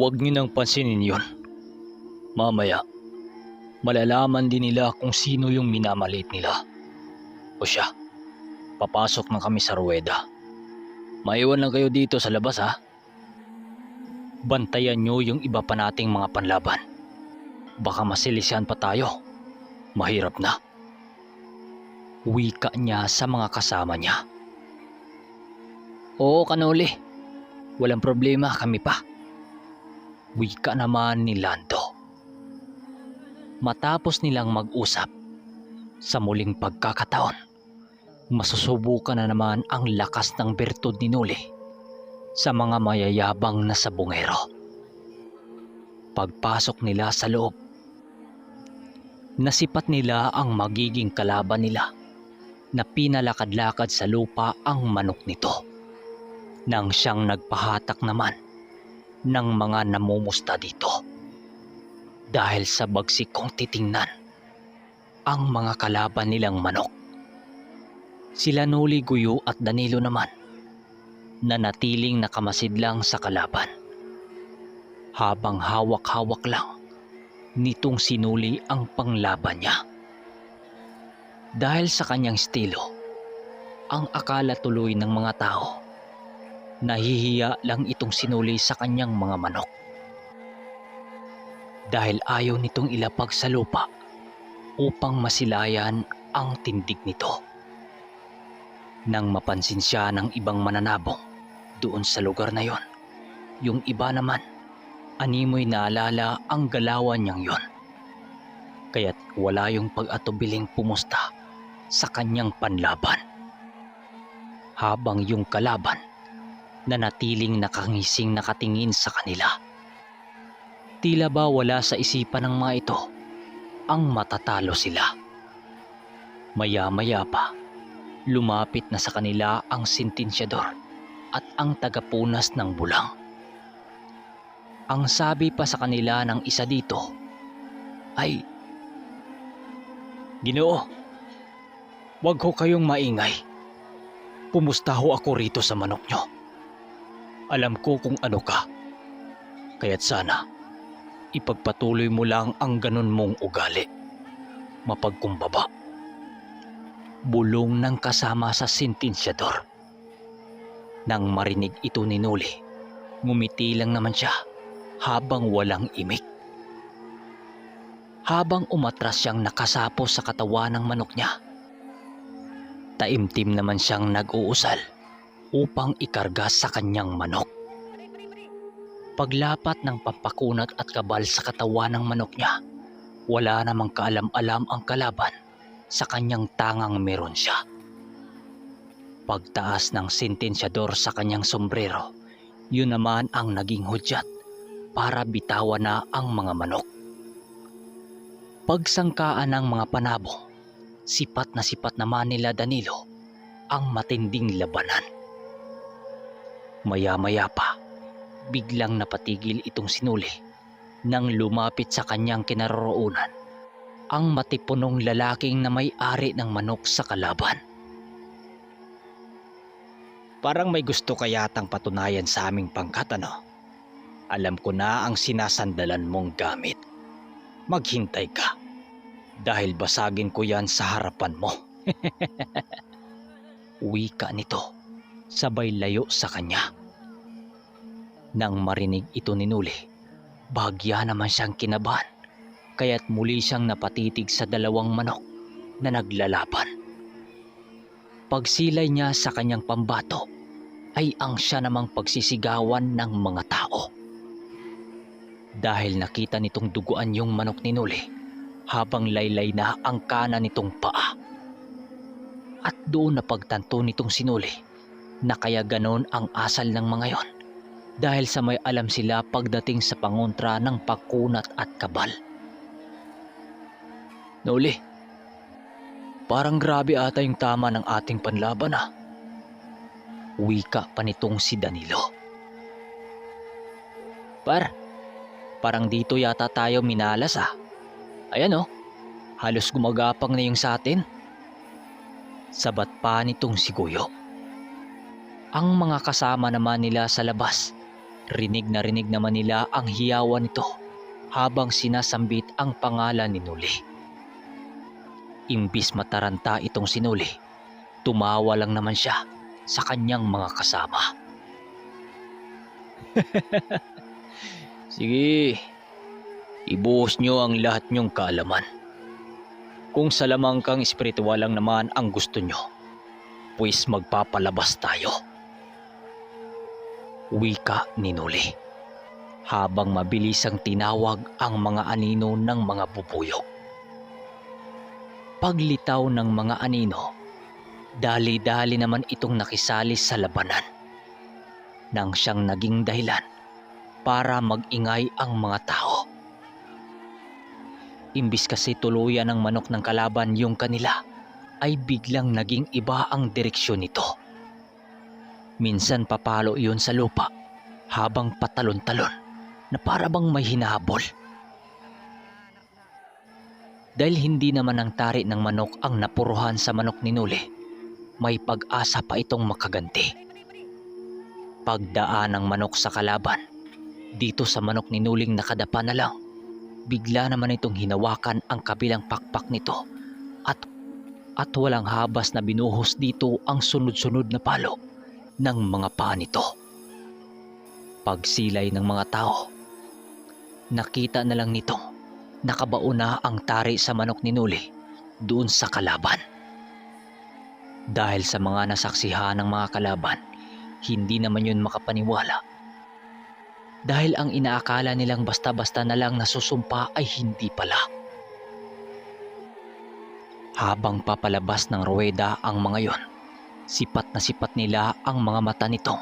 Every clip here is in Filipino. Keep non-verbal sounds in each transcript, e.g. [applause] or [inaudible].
Huwag niyo nang pansinin yun. Mamaya, malalaman din nila kung sino yung minamalit nila. O siya, papasok na kami sa ruweda. Maiwan lang kayo dito sa labas ha. Bantayan nyo yung iba pa nating mga panlaban. Baka masilisyan pa tayo. Mahirap na. Wika niya sa mga kasama niya. Oo, kanuli. Walang problema, kami pa. Wika naman ni Lando. Matapos nilang mag-usap, sa muling pagkakataon, masusubukan na naman ang lakas ng bertud ni Nuli sa mga mayayabang na sabungero. Pagpasok nila sa loob, nasipat nila ang magiging kalaban nila na pinalakad-lakad sa lupa ang manok nito nang siyang nagpahatak naman ng mga namumusta dito. Dahil sa bagsik kong titingnan ang mga kalaban nilang manok. Sila Nuli Guyo at Danilo naman na natiling nakamasid lang sa kalaban. Habang hawak-hawak lang nitong sinuli ang panglaban niya. Dahil sa kanyang estilo, ang akala tuloy ng mga tao, nahihiya lang itong sinuli sa kanyang mga manok. Dahil ayaw nitong ilapag sa lupa upang masilayan ang tindig nito. Nang mapansin siya ng ibang mananabong doon sa lugar na yon, yung iba naman, animoy naalala ang galawan niyang yon. Kaya't wala yung pag-atubiling pumusta sa kanyang panlaban. Habang yung kalaban na natiling nakangising nakatingin sa kanila. Tila ba wala sa isipan ng mga ito ang matatalo sila. Maya-maya pa, lumapit na sa kanila ang sentensyador at ang tagapunas ng bulang. Ang sabi pa sa kanila ng isa dito ay, Ginoo, wag ho kayong maingay. Pumusta ho ako rito sa manok nyo. Alam ko kung ano ka. Kaya't sana, ipagpatuloy mo lang ang ganun mong ugali. Mapagkumbaba. Bulong ng kasama sa sentensyador. Nang marinig ito ni Nuli, ngumiti lang naman siya habang walang imik. Habang umatras siyang nakasapo sa katawan ng manok niya, taimtim naman siyang nag-uusal upang ikarga sa kanyang manok. Paglapat ng pampakunat at kabal sa katawan ng manok niya, wala namang kaalam-alam ang kalaban sa kanyang tangang meron siya. Pagtaas ng sentensyador sa kanyang sombrero, yun naman ang naging hudyat para bitawan na ang mga manok. Pagsangkaan ng mga panabong, sipat na sipat naman nila Danilo ang matinding labanan. Maya-maya pa, biglang napatigil itong sinuli nang lumapit sa kanyang kinaroroonan ang matipunong lalaking na may-ari ng manok sa kalaban. Parang may gusto ka yatang patunayan sa aming pangkat ano? Alam ko na ang sinasandalan mong gamit. Maghintay ka. Dahil basagin ko yan sa harapan mo. [laughs] Wika nito. Sabay layo sa kanya. Nang marinig ito ni Nuli, bagya naman siyang kinabahan. Kaya't muli siyang napatitig sa dalawang manok na naglalaban. Pagsilay niya sa kanyang pambato ay ang siya namang pagsisigawan ng mga tao. Dahil nakita nitong duguan yung manok ni Nuli habang laylay na ang kana nitong paa. At doon napagtanto nitong sinuli na kaya ganon ang asal ng mga yon dahil sa may alam sila pagdating sa pangontra ng pagkunat at kabal. Nuli, parang grabe ata yung tama ng ating panlaban ah. Wika pa nitong si Danilo. Par, parang dito yata tayo minalas ah. Ayan oh, halos gumagapang na yung sa atin. Sabat pa nitong si Guyo. Ang mga kasama naman nila sa labas Rinig na rinig naman nila ang hiyawan nito habang sinasambit ang pangalan ni Nuli. Imbis mataranta itong sinuli, tumawa lang naman siya sa kanyang mga kasama. [laughs] Sige, ibuhos nyo ang lahat nyong kaalaman. Kung sa lamang kang espiritual lang naman ang gusto nyo, pues magpapalabas tayo. Wika ni Nuli habang mabilis ang tinawag ang mga anino ng mga bubuyog. Paglitaw ng mga anino, dali-dali naman itong nakisali sa labanan. Nang siyang naging dahilan para magingay ang mga tao. Imbis kasi tuluyan ng manok ng kalaban yung kanila, ay biglang naging iba ang direksyon nito. Minsan papalo iyon sa lupa habang patalon-talon na para bang may hinahabol. Dahil hindi naman ang tari ng manok ang napuruhan sa manok ni Nuli, may pag-asa pa itong makaganti. Pagdaan ng manok sa kalaban, dito sa manok ni Nuling nakadapa na lang, bigla naman itong hinawakan ang kabilang pakpak nito at at walang habas na binuhos dito ang sunod-sunod na palo ng mga paa nito. Pagsilay ng mga tao, nakita na lang nito nakabaon na ang tari sa manok ni Nuli doon sa kalaban. Dahil sa mga nasaksihan ng mga kalaban, hindi naman yun makapaniwala. Dahil ang inaakala nilang basta-basta na lang nasusumpa ay hindi pala. Habang papalabas ng ruweda ang mga yon, sipat na sipat nila ang mga mata nito.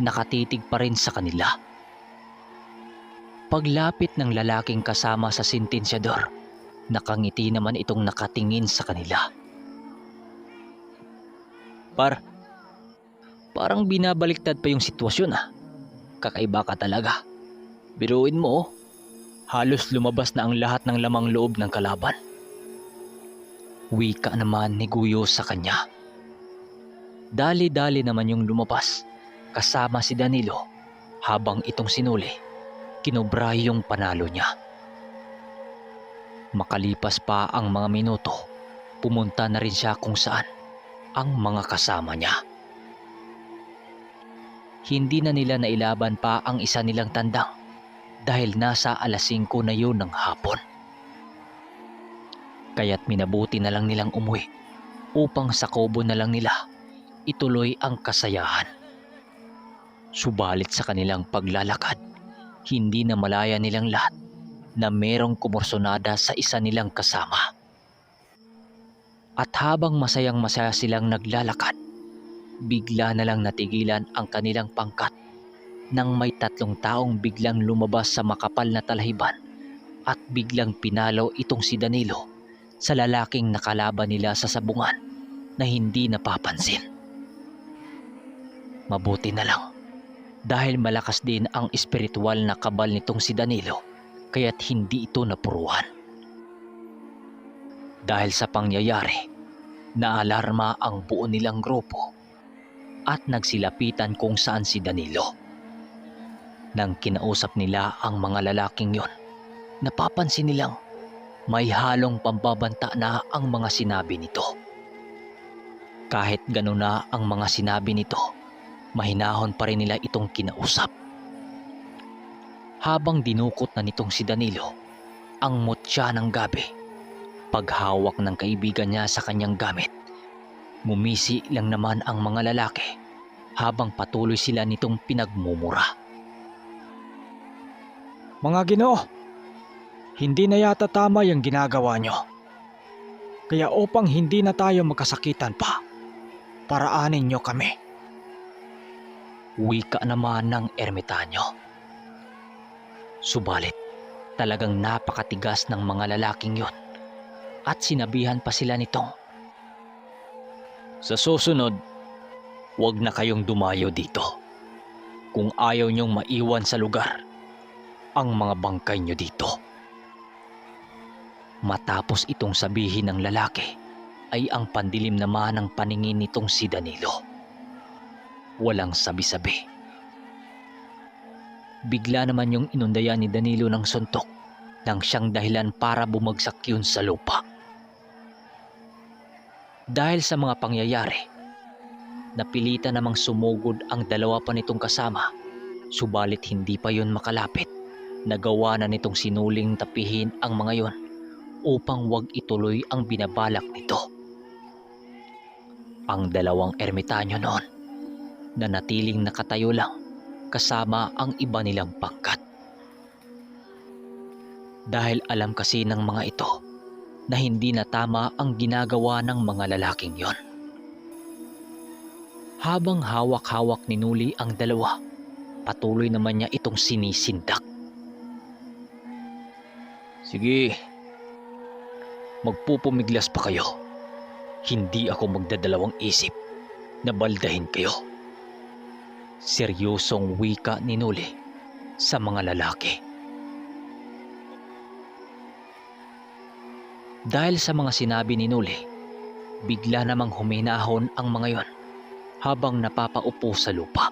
Nakatitig pa rin sa kanila. Paglapit ng lalaking kasama sa sentensyador, nakangiti naman itong nakatingin sa kanila. Par, parang binabaliktad pa yung sitwasyon ah. Kakaiba ka talaga. Biruin mo oh. Halos lumabas na ang lahat ng lamang loob ng kalaban. Wika naman ni Guyo sa kanya. Dali-dali naman yung lumabas kasama si Danilo habang itong sinuli kinubra yung panalo niya. Makalipas pa ang mga minuto, pumunta na rin siya kung saan ang mga kasama niya. Hindi na nila nailaban pa ang isa nilang tandang dahil nasa alas 5 na yun ng hapon. Kaya't minabuti na lang nilang umuwi upang sa kobo na lang nila ituloy ang kasayahan. Subalit sa kanilang paglalakad, hindi na malaya nilang lahat na merong kumursonada sa isa nilang kasama. At habang masayang masaya silang naglalakad, bigla na lang natigilan ang kanilang pangkat nang may tatlong taong biglang lumabas sa makapal na talahiban at biglang pinalo itong si Danilo sa lalaking nakalaban nila sa sabungan na hindi napapansin. Mabuti na lang dahil malakas din ang espiritual na kabal nitong si Danilo kaya't hindi ito napuruhan. Dahil sa pangyayari, naalarma ang buo nilang grupo at nagsilapitan kung saan si Danilo. Nang kinausap nila ang mga lalaking yon, napapansin nilang may halong pambabanta na ang mga sinabi nito. Kahit gano'n na ang mga sinabi nito, mahinahon pa rin nila itong kinausap. Habang dinukot na nitong si Danilo, ang mutya ng gabi, paghawak ng kaibigan niya sa kanyang gamit, mumisi lang naman ang mga lalaki habang patuloy sila nitong pinagmumura. Mga ginoo, hindi na yata tama yung ginagawa nyo. Kaya upang hindi na tayo magkasakitan pa, paraanin nyo kami. Wika naman ng ermitanyo. Subalit, talagang napakatigas ng mga lalaking yon at sinabihan pa sila nitong Sa susunod, huwag na kayong dumayo dito. Kung ayaw niyong maiwan sa lugar, ang mga bangkay niyo dito. Matapos itong sabihin ng lalaki, ay ang pandilim naman ng paningin nitong si Danilo. Walang sabi-sabi. bigla naman yung inundayan ni Danilo ng suntok nang siyang dahilan para bumagsak yun sa lupa. Dahil sa mga pangyayari, napilitan namang sumugod ang dalawa pa nitong kasama subalit hindi pa yun makalapit. Nagawa na nitong sinuling tapihin ang mga yon upang wag ituloy ang binabalak nito. Ang dalawang ermitanyo noon na natiling nakatayo lang kasama ang iba nilang pangkat. Dahil alam kasi ng mga ito na hindi na tama ang ginagawa ng mga lalaking yon. Habang hawak-hawak ni Nuli ang dalawa, patuloy naman niya itong sinisindak. Sige, magpupumiglas pa kayo. Hindi ako magdadalawang isip na baldahin kayo. Seryosong wika ni Nuli sa mga lalaki. Dahil sa mga sinabi ni Nuli, bigla namang huminahon ang mga yon habang napapaupo sa lupa.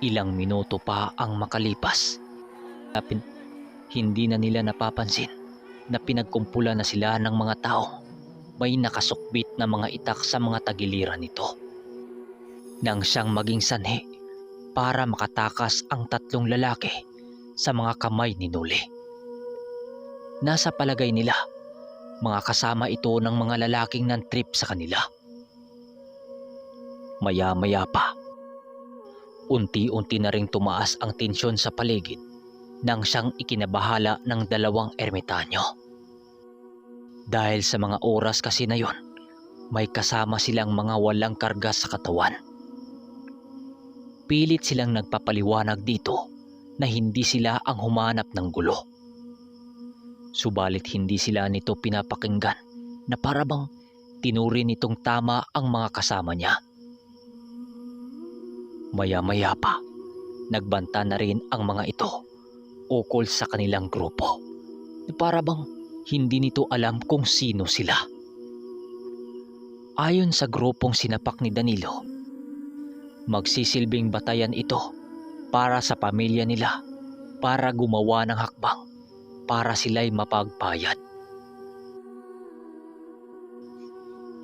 Ilang minuto pa ang makalipas. Napin- hindi na nila napapansin na pinagkumpulan na sila ng mga tao. May nakasukbit na mga itak sa mga tagiliran nito. Nang siyang maging sanhi para makatakas ang tatlong lalaki sa mga kamay ni Nuli. Nasa palagay nila, mga kasama ito ng mga lalaking nan trip sa kanila. Maya-maya pa, unti-unti na ring tumaas ang tensyon sa paligid nang siyang ikinabahala ng dalawang ermitanyo. Dahil sa mga oras kasi na yon, may kasama silang mga walang karga sa katawan. Pilit silang nagpapaliwanag dito na hindi sila ang humanap ng gulo. Subalit hindi sila nito pinapakinggan na parabang tinuri nitong tama ang mga kasama niya. Maya-maya pa, nagbanta na rin ang mga ito ukol sa kanilang grupo. Na para bang hindi nito alam kung sino sila. Ayon sa grupong sinapak ni Danilo, magsisilbing batayan ito para sa pamilya nila para gumawa ng hakbang para sila'y mapagpayad.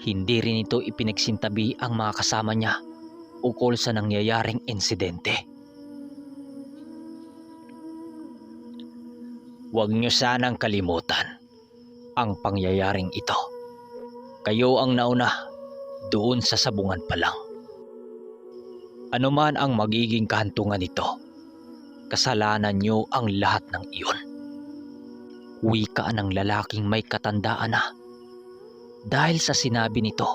Hindi rin ito ipinagsintabi ang mga kasama niya ukol sa nangyayaring insidente. Huwag niyo sanang kalimutan ang pangyayaring ito. Kayo ang nauna doon sa sabungan pa lang. Ano man ang magiging kahantungan nito, kasalanan niyo ang lahat ng iyon. Wika ng lalaking may katandaan na. Dahil sa sinabi nito,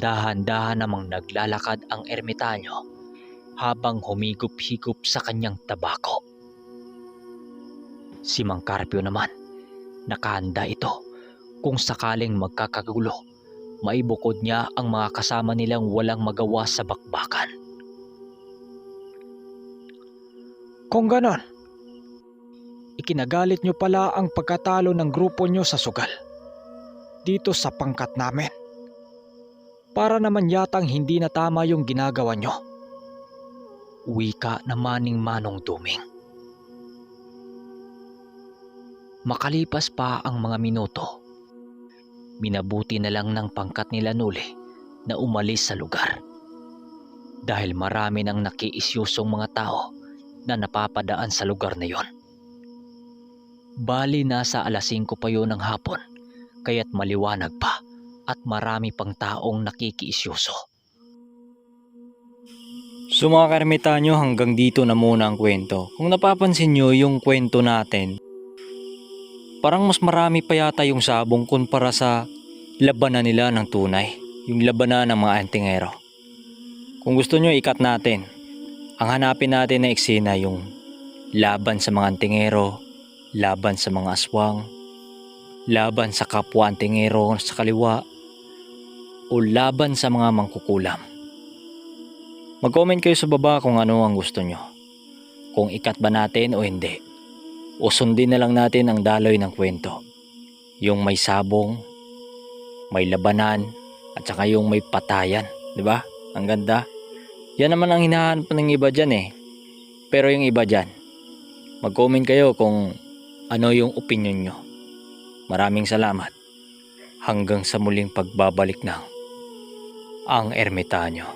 dahan-dahan namang naglalakad ang ermitanyo habang humigop-higop sa kanyang tabako. Si Mang Carpio naman, nakahanda ito kung sakaling magkakagulo, maibukod niya ang mga kasama nilang walang magawa sa bakbakan. Kung ganon, ikinagalit nyo pala ang pagkatalo ng grupo nyo sa sugal. Dito sa pangkat namin. Para naman yatang hindi na tama yung ginagawa nyo. Wika na maning manong duming. Makalipas pa ang mga minuto, minabuti na lang ng pangkat nila Nuli na umalis sa lugar. Dahil marami nang nakiisyusong mga tao na napapadaan sa lugar na yon. Bali nasa alas 5 pa yun ng hapon, kaya't maliwanag pa at marami pang taong nakikiisyoso. So mga karmitanyo hanggang dito na muna ang kwento. Kung napapansin nyo yung kwento natin, parang mas marami pa yata yung sabong kumpara sa labanan nila ng tunay. Yung labanan ng mga antingero. Kung gusto nyo ikat natin, ang hanapin natin na eksena yung laban sa mga antingero, laban sa mga aswang, laban sa kapwa antingero sa kaliwa, o laban sa mga mangkukulam. Mag-comment kayo sa baba kung ano ang gusto nyo. Kung ikat ba natin o hindi. O sundin na lang natin ang daloy ng kwento. Yung may sabong, may labanan, at saka yung may patayan. ba? Ang ganda. Yan naman ang hinahanap ng iba dyan eh. Pero yung iba dyan, mag-comment kayo kung ano yung opinion nyo. Maraming salamat. Hanggang sa muling pagbabalik ng ang ermitanyo.